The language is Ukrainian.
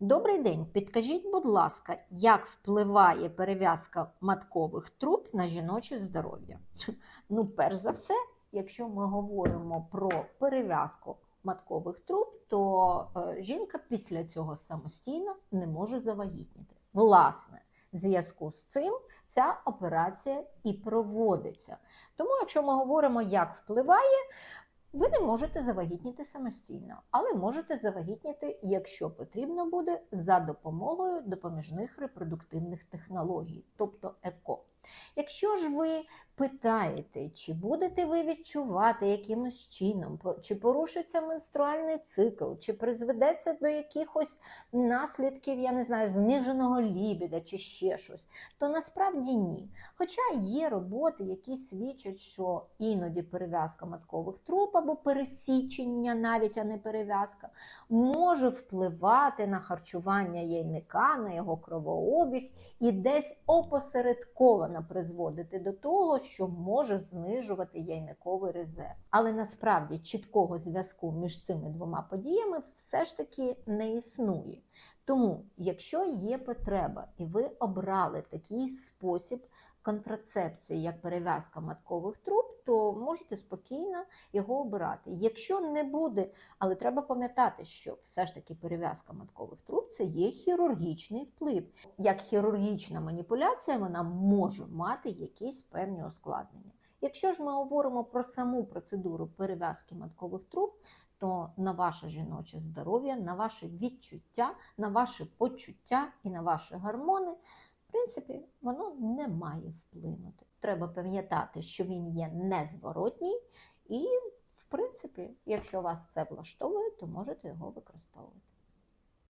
Добрий день. Підкажіть, будь ласка, як впливає перев'язка маткових труб на жіноче здоров'я? Ну, перш за все, якщо ми говоримо про перев'язку маткових труб, то е, жінка після цього самостійно не може завагітніти. Власне, в зв'язку з цим ця операція і проводиться. Тому, якщо ми говоримо, як впливає, ви не можете завагітніти самостійно, але можете завагітніти, якщо потрібно буде, за допомогою допоміжних репродуктивних технологій, тобто ЕКО. Якщо ж ви питаєте, чи будете ви відчувати якимось чином, чи порушиться менструальний цикл, чи призведеться до якихось наслідків, я не знаю, зниженого лібіда чи ще щось, то насправді ні. Хоча є роботи, які свідчать, що іноді перев'язка маткових труб або пересічення, навіть а не перев'язка, може впливати на харчування яйника, на його кровообіг і десь опосередковано призводити до того, що може знижувати яйниковий резерв. Але насправді чіткого зв'язку між цими двома подіями все ж таки не існує. Тому, якщо є потреба, і ви обрали такий спосіб контрацепції, як перев'язка маткових труб, то можете спокійно його обирати. Якщо не буде, але треба пам'ятати, що все ж таки перев'язка маткових труб це є хірургічний вплив. Як хірургічна маніпуляція, вона може мати якісь певні ускладнення. Якщо ж ми говоримо про саму процедуру перев'язки маткових труб, то на ваше жіноче здоров'я, на ваше відчуття, на ваше почуття і на ваші гормони, принципі, воно не має вплинути. Треба пам'ятати, що він є незворотній, і, в принципі, якщо вас це влаштовує, то можете його використовувати.